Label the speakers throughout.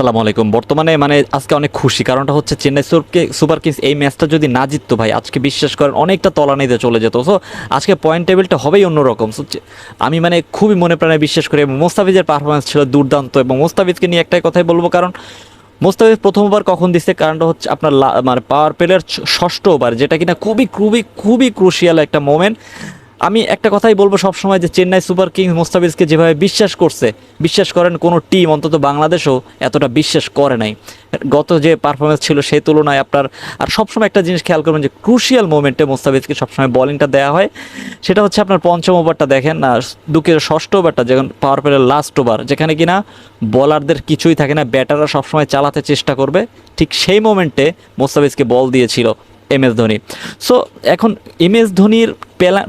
Speaker 1: আসসালামু আলাইকুম। বর্তমানে মানে আজকে অনেক খুশি। কারণটা হচ্ছে চেন্নাই সুরকে সুপার কিংস এই ম্যাচটা যদি না জিততো ভাই, আজকে বিশ্বাস করেন অনেকটা তলানিতে চলে যেত। সো আজকে পয়েন্ট টেবিলটা হবেই অন্যরকম। সো আমি মানে খুবই মনে প্রাণে বিশ্বাস করি এবং মোস্তাফিজের পারফরমেন্স ছিল দুর্দান্ত এবং মোস্তাফিজকে নিয়ে একটাই কথাই বলব, কারণ মোস্তাফিজ প্রথমবার কখন দিচ্ছে কারণটা হচ্ছে আপনার মানে পাওয়ার প্লেয়ার ষষ্ঠ ওভার যেটা কিনা খুবই খুবই খুবই ক্রুশিয়াল একটা মোমেন্ট আমি একটা কথাই বলব সবসময় যে চেন্নাই সুপার কিংস মোস্তাফিজকে যেভাবে বিশ্বাস করছে, বিশ্বাস করেন কোনো টিম, অন্তত বাংলাদেশও এতটা বিশ্বাস করে নাই। গত যে পারফরমেন্স ছিল সেই তুলনায় আপনার, আর সবসময় একটা জিনিস খেয়াল করবেন যে ক্রুশিয়াল মোমেন্টে মোস্তাফিজকে সবসময় বলিংটা দেওয়া হয়। সেটা হচ্ছে আপনার পঞ্চম ওভারটা দেখেন আর দুকের ষষ্ঠ ওভারটা যখন পাওয়ার প্লেয়ার লাস্ট ওভার যেখানে কিনা বলারদের কিছুই থাকে না ব্যাটাররা সবসময় চালাতে চেষ্টা করবে। ঠিক সেই মোমেন্টে মোস্তাফিজকে বল দিয়েছিল এম এস ধোনি। সো এখন এম এস ধোনির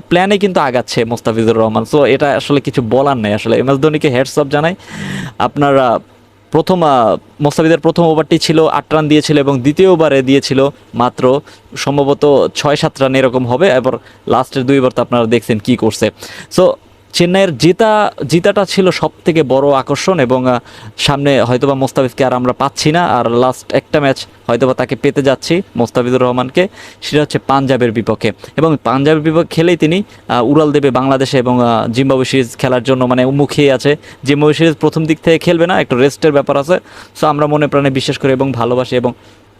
Speaker 1: প্ল্যানে কিন্তু আগাচ্ছে মোস্তাফিজুর রহমান। সো এটা আসলে কিছু বলার নেই। আসলে এম এস ধোনিকে হেডস অফ জানাই। আপনারা প্রথম মোস্তাফিদের প্রথম ওভারটি ছিল আট রান দিয়েছিল এবং দ্বিতীয় ওভারে দিয়েছিল মাত্র সম্ভবত ছয় সাত রান এরকম হবে। এবার লাস্টের দুই ওভার তো আপনারা দেখছেন কি করছে। সো চেন্নাইয়ের জিতা, জিতাটা ছিল সব থেকে বড় আকর্ষণ এবং সামনে হয়তোবা মোস্তাফিজকে আর আমরা পাচ্ছি না। আর লাস্ট একটা ম্যাচ হয়তোবা তাকে পেতে যাচ্ছি মোস্তাফিজুর রহমানকে, সেটা হচ্ছে পাঞ্জাবের বিপক্ষে। এবং পাঞ্জাবের বিপক্ষে খেলেই তিনি উড়াল দেবে বাংলাদেশে এবং জিম্বাবু সিরিজ খেলার জন্য মানে মুখিয়ে আছে। জিম্বাবু সিরিজ প্রথম দিক থেকে খেলবে না, একটু রেস্টের ব্যাপার আছে। সো আমরা মনে প্রাণে বিশ্বাস করি এবং ভালোবাসি এবং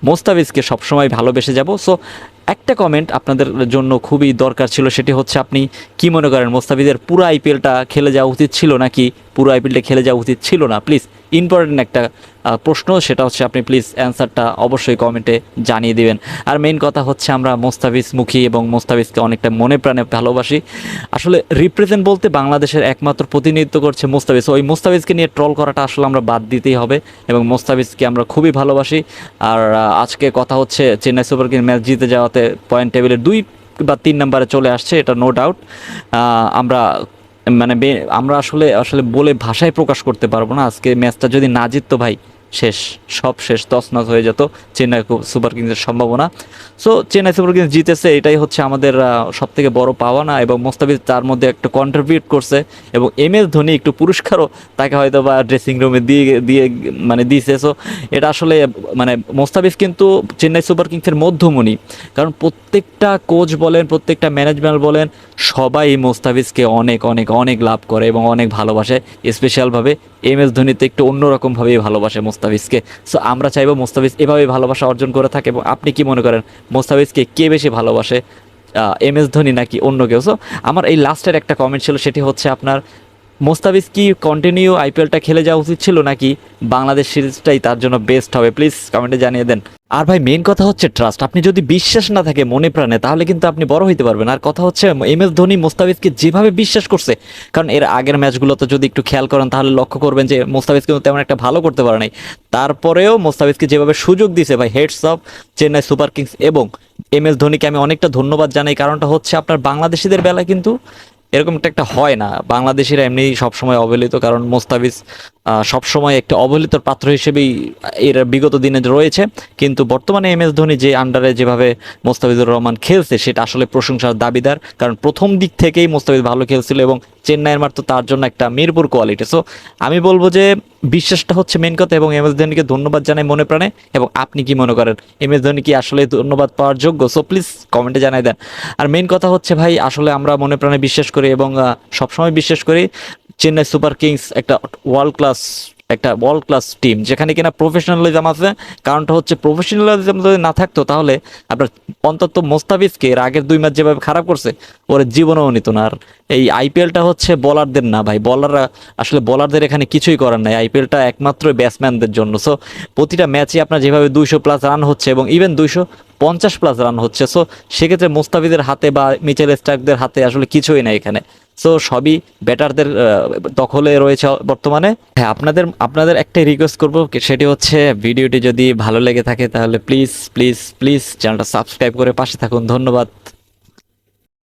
Speaker 1: মোস্তাফিজকে সবসময় ভালোবেসে যাব। সো একটা কমেন্ট আপনাদের জন্য খুবই দরকার ছিল, সেটি হচ্ছে আপনি কি মনে করেন? মোস্তাফিজের পুরো আইপিএলটা খেলে যাওয়া উচিত ছিল নাকি পুরো আইপিএলটা খেলে যাওয়া উচিত ছিল না? প্লিজ ইম্পর্টেন্ট একটা প্রশ্ন, সেটা হচ্ছে আপনি প্লিজ অ্যান্সারটা অবশ্যই কমেন্টে জানিয়ে দিবেন। আর মেইন কথা হচ্ছে আমরা মোস্তাফিজ মুখী এবং মোস্তাফিজকে অনেকটা মনে প্রাণে ভালোবাসি। আসলে রিপ্রেজেন্ট বলতে বাংলাদেশের একমাত্র প্রতিনিধিত্ব করছে মোস্তাফিজ। ওই মোস্তাফিজকে নিয়ে ট্রল করাটা আসলে আমরা বাদ দিতেই হবে এবং মোস্তাফিজকে আমরা খুবই ভালোবাসি। আর আজকে কথা হচ্ছে চেন্নাই সুপার কিংস ম্যাচ জিতে যাওয়াতে পয়েন্ট টেবিলের দুই বা তিন নাম্বারে চলে আসছে, এটা নো ডাউট আমরা মানে আমরা আসলে আসলে বলে ভাষায় প্রকাশ করতে পারব না। আজকে ম্যাচটা যদি না জিততো ভাই শেষ, সব শেষ, তছনছ হয়ে যেত চেন্নাই সুপার কিংসের সম্ভাবনা। সো চেন্নাই সুপার কিংস জিতেছে, এটাই হচ্ছে আমাদের সব থেকে বড় পাওয়া না এবং মোস্তাফিজ তার মধ্যে একটু কন্ট্রিবিউট করছে এবং এম এস ধোনি একটু পুরস্কারও তাকে হয়তো বা ড্রেসিং রুমে দিয়ে দিয়ে মানে দিয়েছে। সো এটা আসলে মানে মোস্তাফিজ কিন্তু চেন্নাই সুপার কিংসের মধ্যমণি। কারণ প্রত্যেকটা কোচ বলেন, প্রত্যেকটা ম্যানেজমেন্ট বলেন, সবাই মোস্তাফিজকে অনেক অনেক অনেক লাভ করে এবং অনেক ভালোবাসে। স্পেশালভাবে এম এস ধোনিতে একটু অন্যরকমভাবেই ভালোবাসে মোস্তাফিজকে। সো আমরা চাইব মোস্তাফিজ এভাবে ভালোবাসা অর্জন করে থাকে এবং আপনি কি মনে করেন মোস্তাফিজকে কে বেশি ভালোবাসে? এম এস ধোনি নাকি অন্য কেউ? সো আমার এই লাস্টের একটা কমেন্ট ছিল, সেটি হচ্ছে আপনার মোস্তাফিজ, কি কন্টিনিউ আইপিএলটা খেলে যাওয়া উচিত ছিল নাকি বাংলাদেশ সিরিজটাই তার জন্য বেস্ট হবে? প্লিজ কমেন্টে জানিয়ে দেন। আর ভাই মেন কথা হচ্ছে ট্রাস্ট আপনি যদি বিশ্বাস না থাকে মনে প্রাণে, তাহলে কিন্তু আপনি বড় হইতে পারবেন। আর কথা হচ্ছে এম এস ধোনি মোস্তাফিজকে যেভাবে বিশ্বাস করছে, কারণ এর আগের ম্যাচগুলোতে যদি একটু খেয়াল করেন, তাহলে লক্ষ্য করবেন যে মোস্তাফিজ কিন্তু তেমন একটা ভালো করতে পারে নাই। তারপরেও মোস্তাফিজকে যেভাবে সুযোগ দিছে, ভাই heads off Chennai Super Kings এবং এম এস ধোনিকে আমি অনেকটা ধন্যবাদ জানাই। কারণটা হচ্ছে, আপনার বাংলাদেশিদের বেলায় কিন্তু এরকম একটা একটা হয় না। বাংলাদেশিরা এমনি সবসময় অবহেলিত, কারণ মোস্তাফিজ সবসময় একটা অবহেলিত পাত্র হিসেবেই এর বিগত দিনে রয়েছে। কিন্তু বর্তমানে এম এস ধোনি যে আন্ডারে যেভাবে মোস্তাফিজুর রহমান খেলছে, সেটা আসলে প্রশংসার দাবিদার। কারণ প্রথম দিক থেকেই মোস্তাফিজ ভালো খেলছিল এবং চেন্নাইয়ের মার তো তার জন্য একটা মিরপুর কোয়ালিটি। সো আমি বলব যে বিশ্বাসটা হচ্ছে মেন কথা এবং এম এস ধোনিকে ধন্যবাদ জানাই মনে প্রাণে এবং আপনি কি মনে করেন? এম এস ধোনি কি আসলে ধন্যবাদ পাওয়ার যোগ্য? সো প্লিজ কমেন্টে জানাই দেন। আর মেন কথা হচ্ছে ভাই, আসলে আমরা মনে প্রাণে বিশ্বাস করি এবং সবসময় বিশ্বাস করি, চেন্নাই সুপার কিংস একটা ওয়ার্ল্ড ক্লাস একটা ওয়ার্ল্ড ক্লাস টিম যেখানে কিনা প্রফেশনালিজম আছে। কারণটা হচ্ছে প্রফেশনালিজম যদি না থাকতো, তাহলে আপনার অন্তত মোস্তাফিজকে এর আগের দুই ম্যাচ যেভাবে খারাপ করছে, ওর জীবনেও নিত না। আর এই আইপিএলটা হচ্ছে বলারদের না ভাই বলাররা আসলে বলারদের এখানে কিছুই করার নাই। আইপিএলটা একমাত্র ব্যাটসম্যানদের জন্য। সো প্রতিটা ম্যাচে আপনার যেভাবে দুইশো প্লাস রান হচ্ছে এবং ইভেন দুইশো পঞ্চাশ প্লাস রান হচ্ছে। সো সেক্ষেত্রে মুস্তাফিদের হাতে বা মিচেল স্টার্কদের হাতে আসলে কিছুই নাই এখানে। সো সবই ব্যাটারদের দখলে রয়েছে বর্তমানে। হ্যাঁ আপনাদের আপনাদের একটাই রিকোয়েস্ট করব সেটি হচ্ছে ভিডিওটি যদি ভালো লেগে থাকে তাহলে প্লিজ প্লিজ প্লিজ চ্যানেলটা সাবস্ক্রাইব করে পাশে থাকুন। ধন্যবাদ।